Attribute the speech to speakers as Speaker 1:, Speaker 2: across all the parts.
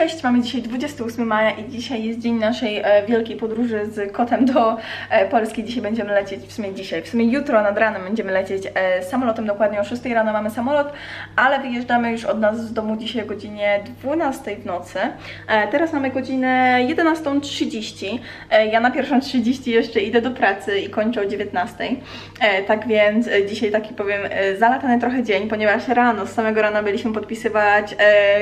Speaker 1: Cześć, mamy dzisiaj 28 maja i dzisiaj jest dzień naszej e, wielkiej podróży z kotem do e, Polski. Dzisiaj będziemy lecieć, w sumie dzisiaj, w sumie jutro nad ranem będziemy lecieć e, samolotem, dokładnie o 6 rano mamy samolot, ale wyjeżdżamy już od nas z domu dzisiaj o godzinie 12 w nocy. Teraz mamy godzinę 11.30. E, ja na 1.30 jeszcze idę do pracy i kończę o 19.00. E, tak więc dzisiaj taki powiem zalatany trochę dzień, ponieważ rano, z samego rana byliśmy podpisywać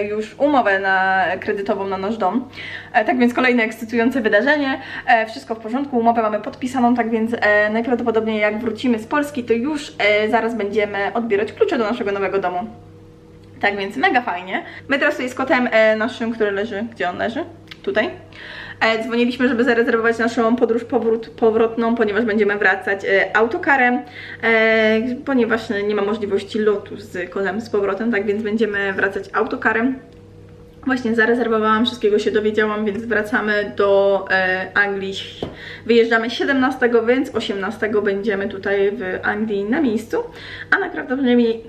Speaker 1: już umowę na kredytową na nasz dom. E, tak więc kolejne ekscytujące wydarzenie. E, wszystko w porządku, umowę mamy podpisaną, tak więc e, najprawdopodobniej jak wrócimy z Polski, to już zaraz będziemy odbierać klucze do naszego nowego domu. Tak więc mega fajnie. My teraz tutaj z kotem naszym, który leży, gdzie on leży? Tutaj. Dzwoniliśmy, żeby zarezerwować naszą podróż powrót, powrotną, ponieważ będziemy wracać autokarem, ponieważ nie ma możliwości lotu z kotem z powrotem, tak więc będziemy wracać autokarem. Właśnie zarezerwowałam, wszystkiego się dowiedziałam, więc wracamy do e, Anglii. Wyjeżdżamy 17, więc 18 będziemy tutaj w Anglii na miejscu, a najprawdopodobniej,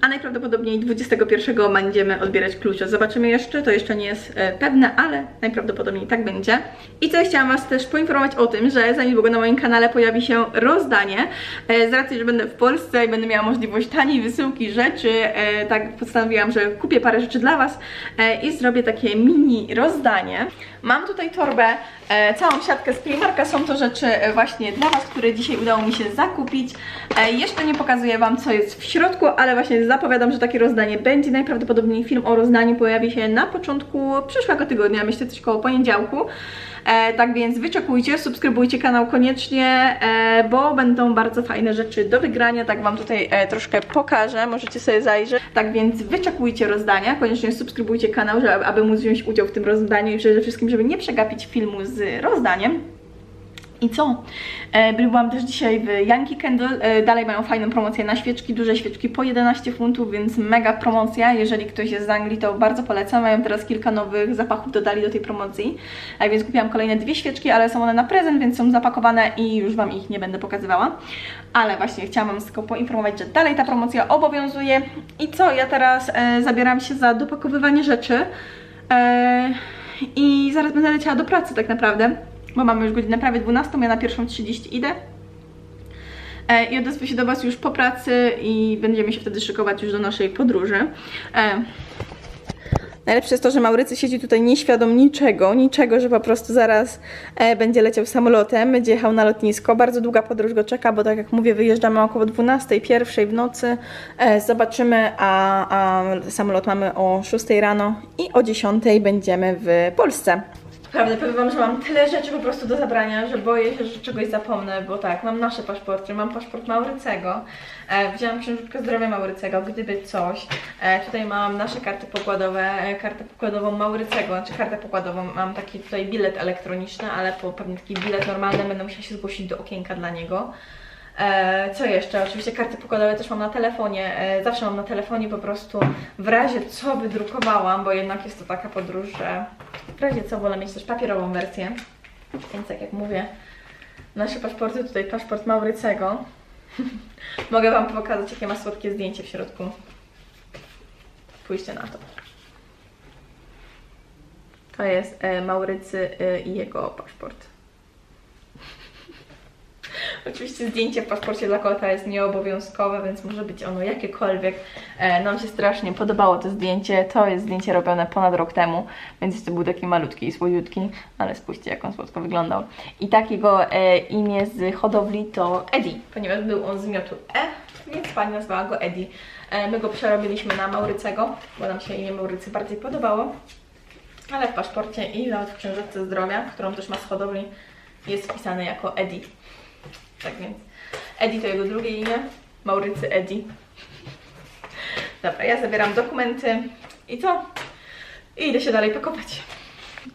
Speaker 1: a najprawdopodobniej 21 będziemy odbierać klucze. Zobaczymy jeszcze, to jeszcze nie jest e, pewne, ale najprawdopodobniej tak będzie. I co, chciałam Was też poinformować o tym, że za niedługo na moim kanale pojawi się rozdanie. E, z racji, że będę w Polsce i będę miała możliwość taniej wysyłki rzeczy, e, tak postanowiłam, że kupię parę rzeczy dla Was i zrobię takie mini rozdanie. Mam tutaj torbę, całą siatkę z Primarka, są to rzeczy właśnie dla Was, które dzisiaj udało mi się zakupić. Jeszcze nie pokazuję Wam, co jest w środku, ale właśnie zapowiadam, że takie rozdanie będzie. Najprawdopodobniej film o rozdaniu pojawi się na początku przyszłego tygodnia, myślę coś koło poniedziałku. E, tak więc wyczekujcie, subskrybujcie kanał koniecznie, e, bo będą bardzo fajne rzeczy do wygrania. Tak Wam tutaj e, troszkę pokażę, możecie sobie zajrzeć. Tak więc wyczekujcie rozdania, koniecznie subskrybujcie kanał, żeby, aby móc wziąć udział w tym rozdaniu i przede wszystkim, żeby nie przegapić filmu z rozdaniem. I co? E, byłam też dzisiaj w Yankee Candle. E, dalej mają fajną promocję na świeczki, duże świeczki po 11 funtów, więc mega promocja. Jeżeli ktoś jest z Anglii, to bardzo polecam. Mają teraz kilka nowych zapachów dodali do tej promocji. Tak więc kupiłam kolejne dwie świeczki, ale są one na prezent, więc są zapakowane i już Wam ich nie będę pokazywała. Ale właśnie chciałam Wam tylko poinformować, że dalej ta promocja obowiązuje. I co? Ja teraz e, zabieram się za dopakowywanie rzeczy. E, I zaraz będę leciała do pracy tak naprawdę bo mamy już godzinę prawie 12, ja na pierwszą 30 idę. E, I odezwę się do Was już po pracy i będziemy się wtedy szykować już do naszej podróży. E, Najlepsze jest to, że Maurycy siedzi tutaj nieświadom niczego, niczego, że po prostu zaraz e, będzie leciał samolotem, będzie jechał na lotnisko. Bardzo długa podróż go czeka, bo tak jak mówię, wyjeżdżamy około 12, 1 w nocy. Zobaczymy, a, a samolot mamy o 6 rano i o 10 będziemy w Polsce. Prawdę powiem wam, że mam tyle rzeczy po prostu do zabrania, że boję się, że czegoś zapomnę, bo tak, mam nasze paszporty, mam paszport Maurycego, e, wzięłam książeczkę zdrowia Maurycego, gdyby coś. E, tutaj mam nasze karty pokładowe, e, kartę pokładową Maurycego, znaczy kartę pokładową, mam taki tutaj bilet elektroniczny, ale po pewnie taki bilet normalny będę musiała się zgłosić do okienka dla niego. E, co jeszcze? Oczywiście karty pokładowe też mam na telefonie. E, zawsze mam na telefonie po prostu w razie co wydrukowałam, bo jednak jest to taka podróż, że w razie co wolę mieć też papierową wersję. Więc tak jak mówię, nasze paszporty, tutaj paszport Maurycego. Mogę Wam pokazać, jakie ma słodkie zdjęcie w środku. Pójście na to. To jest e, Maurycy i jego paszport. Oczywiście zdjęcie w paszporcie dla kota jest nieobowiązkowe, więc może być ono jakiekolwiek. E, nam się strasznie podobało to zdjęcie. To jest zdjęcie robione ponad rok temu, więc to był taki malutki i słodziutki, ale spójrzcie jak on słodko wyglądał. I takiego e, imię z hodowli to Eddie, ponieważ był on z miotu E, więc pani nazwała go Eddie. E, my go przerobiliśmy na Maurycego, bo nam się imię Maurycy bardziej podobało. Ale w paszporcie i nawet w książeczce zdrowia, którą też ma z hodowli, jest wpisane jako Eddie. Tak więc Eddie to jego drugie imię, Maurycy Eddie. Dobra, ja zabieram dokumenty i co? I idę się dalej pakować.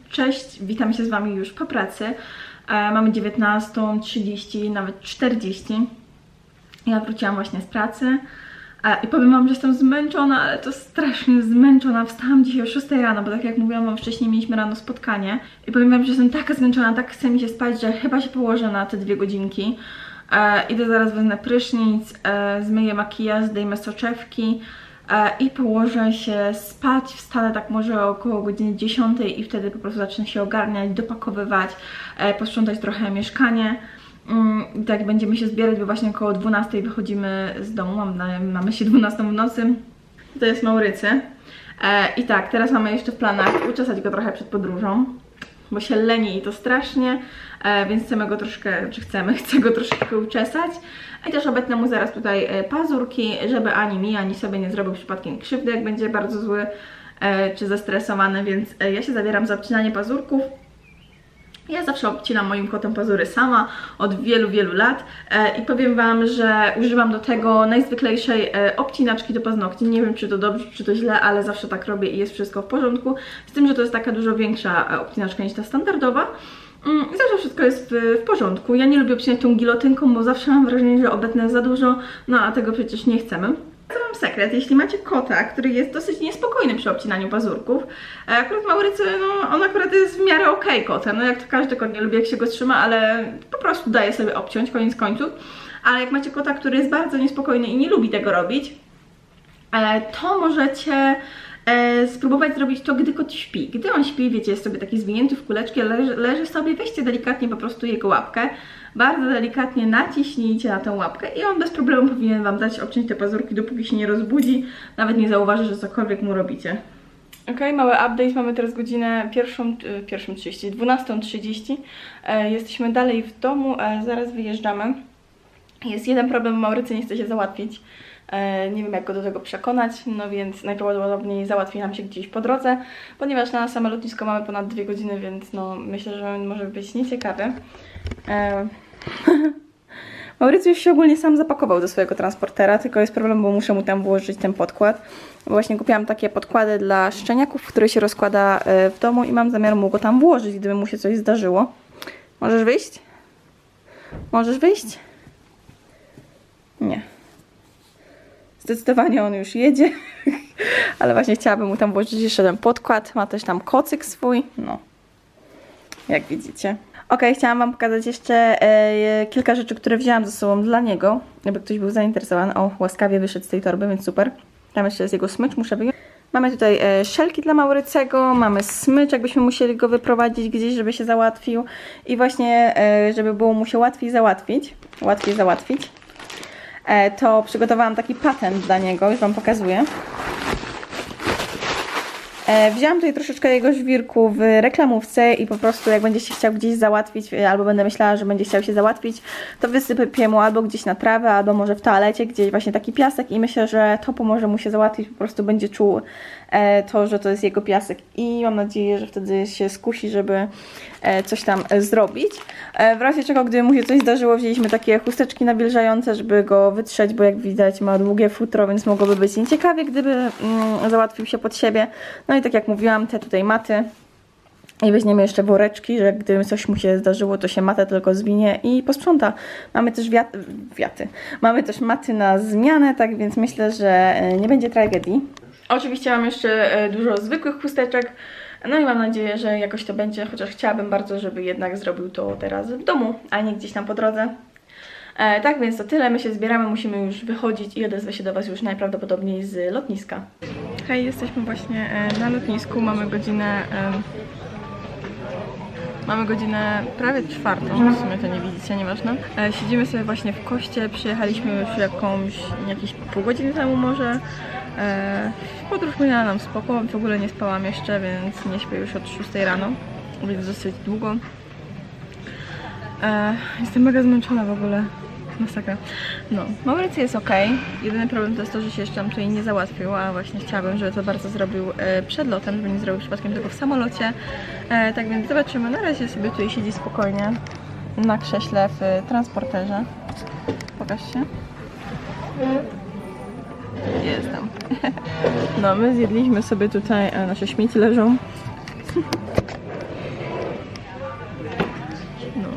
Speaker 1: Cześć, witam się z Wami już po pracy. E, mamy 19.30, nawet 40. Ja wróciłam właśnie z pracy. I powiem Wam, że jestem zmęczona, ale to strasznie zmęczona. Wstałam dzisiaj o 6 rano, bo tak jak mówiłam Wam wcześniej, mieliśmy rano spotkanie. I powiem Wam, że jestem taka zmęczona, tak chce mi się spać, że chyba się położę na te dwie godzinki. E, idę zaraz wezmę prysznic, e, zmyję makijaż, zdejmę soczewki e, i położę się spać, wstanę tak może około godziny 10 i wtedy po prostu zacznę się ogarniać, dopakowywać, e, posprzątać trochę mieszkanie. Mm, I tak będziemy się zbierać, bo właśnie około 12 wychodzimy z domu, mam na, na myśli 12 w nocy. To jest Maurycy. E, I tak, teraz mamy jeszcze w planach uczesać go trochę przed podróżą, bo się leni i to strasznie, e, więc chcemy go troszkę, czy chcemy, chcę go troszeczkę uczesać. I też obetnę mu zaraz tutaj e, pazurki, żeby ani mi, ani sobie nie zrobił przypadkiem krzywdy, jak będzie bardzo zły e, czy zestresowany, więc e, ja się zabieram za obcinanie pazurków. Ja zawsze obcinam moim kotem pazury sama od wielu, wielu lat e, i powiem Wam, że używam do tego najzwyklejszej e, obcinaczki do paznokci. Nie wiem, czy to dobrze, czy to źle, ale zawsze tak robię i jest wszystko w porządku. Z tym, że to jest taka dużo większa e, obcinaczka niż ta standardowa. Mm, I zawsze wszystko jest w, w porządku. Ja nie lubię obcinać tą gilotynką, bo zawsze mam wrażenie, że obetnę za dużo, no a tego przecież nie chcemy. Mam sekret, jeśli macie kota, który jest dosyć niespokojny przy obcinaniu pazurków, e, akurat Maurycy, no on akurat jest w miarę okej kotem, no jak to każdy kot nie lubi jak się go trzyma, ale po prostu daje sobie obciąć, koniec końców. Ale jak macie kota, który jest bardzo niespokojny i nie lubi tego robić, e, to możecie e, spróbować zrobić to, gdy kot śpi. Gdy on śpi, wiecie, jest sobie taki zwinięty w kuleczki, leży, leży sobie, weźcie delikatnie po prostu jego łapkę, bardzo delikatnie naciśnijcie na tę łapkę i on bez problemu powinien Wam dać obciąć te pazurki, dopóki się nie rozbudzi, nawet nie zauważy, że cokolwiek mu robicie. Ok, mały update. Mamy teraz godzinę pierwszą, y, pierwszą 30, 12.30. E, jesteśmy dalej w domu, e, zaraz wyjeżdżamy. Jest jeden problem, Maurycy nie chce się załatwić. E, nie wiem, jak go do tego przekonać, no więc najprawdopodobniej załatwi nam się gdzieś po drodze, ponieważ na same lotnisko mamy ponad dwie godziny, więc no myślę, że może być nieciekawy. E, już się ogólnie sam zapakował do swojego transportera, tylko jest problem, bo muszę mu tam włożyć ten podkład. Właśnie kupiłam takie podkłady dla szczeniaków, które się rozkłada e, w domu i mam zamiar mu go tam włożyć, gdyby mu się coś zdarzyło. Możesz wyjść? Możesz wyjść? Nie. Zdecydowanie on już jedzie, ale właśnie chciałabym mu tam włożyć jeszcze ten podkład. Ma też tam kocyk swój, no, jak widzicie. Ok, chciałam Wam pokazać jeszcze e, kilka rzeczy, które wzięłam ze sobą dla niego, jakby ktoś był zainteresowany. O, łaskawie wyszedł z tej torby, więc super. Tam jeszcze jest jego smycz, muszę wyjąć. Mamy tutaj e, szelki dla Maurycego, mamy smycz, jakbyśmy musieli go wyprowadzić gdzieś, żeby się załatwił i właśnie, e, żeby było mu się łatwiej załatwić, łatwiej załatwić, to przygotowałam taki patent dla niego, już Wam pokazuję. E, Wzięłam tutaj troszeczkę jego żwirku w reklamówce i po prostu jak będzie się chciał gdzieś załatwić, e, albo będę myślała, że będzie chciał się załatwić, to wysypię mu albo gdzieś na trawę, albo może w toalecie gdzieś właśnie taki piasek i myślę, że to pomoże mu się załatwić, po prostu będzie czuł e, to, że to jest jego piasek i mam nadzieję, że wtedy się skusi, żeby e, coś tam e, zrobić. E, W razie czego, gdyby mu się coś zdarzyło, wzięliśmy takie chusteczki nawilżające, żeby go wytrzeć, bo jak widać ma długie futro, więc mogłoby być nieciekawie, gdyby mm, załatwił się pod siebie. No i tak jak mówiłam, te tutaj maty. I weźmiemy jeszcze woreczki, że gdyby coś mu się zdarzyło, to się matę tylko zwinie i posprząta. Mamy też wiat wiaty. Mamy też maty na zmianę, tak więc myślę, że e, nie będzie tragedii. Oczywiście mam jeszcze e, dużo zwykłych chusteczek. No i mam nadzieję, że jakoś to będzie, chociaż chciałabym bardzo, żeby jednak zrobił to teraz w domu, a nie gdzieś tam po drodze. E, tak więc to tyle, my się zbieramy, musimy już wychodzić i odezwę się do Was już najprawdopodobniej z lotniska. Hej, jesteśmy właśnie e, na lotnisku, mamy godzinę... Mamy godzinę prawie czwartą, w sumie to nie widzicie, nieważne. E, siedzimy sobie właśnie w koście, przyjechaliśmy już jakąś, jakieś pół godziny temu może. E, podróż minęła nam spoko, w ogóle nie spałam jeszcze, więc nie śpię już od 6 rano, więc dosyć długo. E, jestem mega zmęczona w ogóle. Masakra. No, Maurycy jest ok. Jedyny problem to jest to, że się jeszcze tam tutaj nie załatwił, a właśnie chciałabym, żeby to bardzo zrobił e, przed lotem, żeby nie zrobił przypadkiem tego w samolocie. E, tak więc zobaczymy. Na razie sobie tutaj siedzi spokojnie na krześle w e, transporterze. Pokaż się. Jestem. No, my zjedliśmy sobie tutaj, nasze śmieci leżą. No,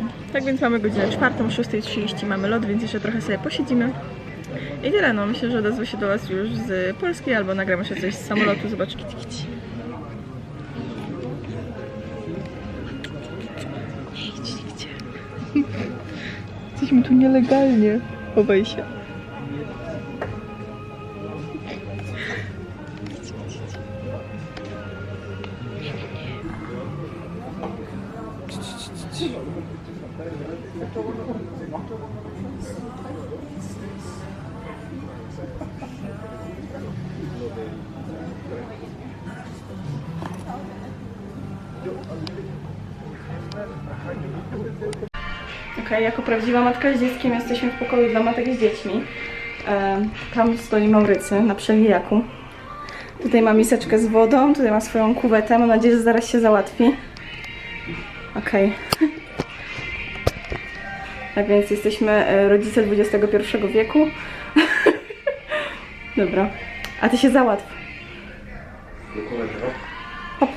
Speaker 1: tak więc mamy godzinę czwartą, 6.30 mamy lot, więc jeszcze trochę sobie posiedzimy. I tyle, no myślę, że odezwę się do Was już z Polski albo nagramy jeszcze coś z samolotu, zobacz, kici, kici. Jesteśmy tu nielegalnie. Chowaj się. Okej, jako prawdziwa matka z dzieckiem jesteśmy w pokoju dla matek z dziećmi. Tam stoi Maurycy na przewijaku. Tutaj ma miseczkę z wodą, tutaj ma swoją kuwetę. Mam nadzieję, że zaraz się załatwi. Okej. Tak więc jesteśmy e, rodzice XXI wieku. Dobra. A ty się załatw. Hop.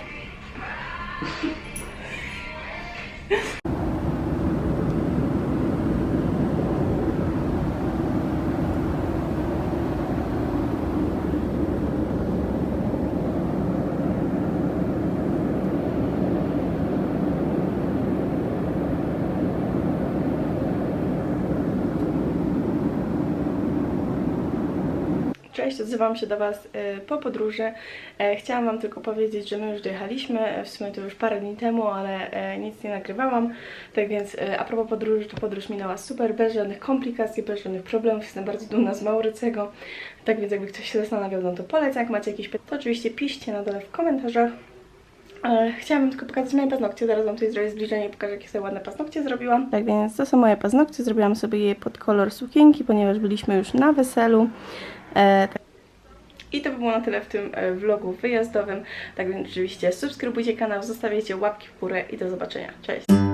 Speaker 1: Cześć, odzywam się do Was e, po podróży. E, Chciałam Wam tylko powiedzieć, że my już dojechaliśmy, e, w sumie to już parę dni temu, ale e, nic nie nagrywałam. Tak więc a propos podróży, to podróż minęła super, bez żadnych komplikacji, bez żadnych problemów. Jestem bardzo dumna z Maurycego. Tak więc jakby ktoś się zastanawiał, no to polecam. Jak macie jakieś pytania, to oczywiście piszcie na dole w komentarzach. Chciałabym tylko pokazać moje paznokcie, zaraz Wam tutaj zrobię zbliżenie i pokażę, jakie sobie ładne paznokcie zrobiłam. Tak więc to są moje paznokcie, zrobiłam sobie je pod kolor sukienki, ponieważ byliśmy już na weselu. E. I to by było na tyle w tym e, vlogu wyjazdowym. Tak więc oczywiście subskrybujcie kanał, zostawiajcie łapki w górę i do zobaczenia. Cześć!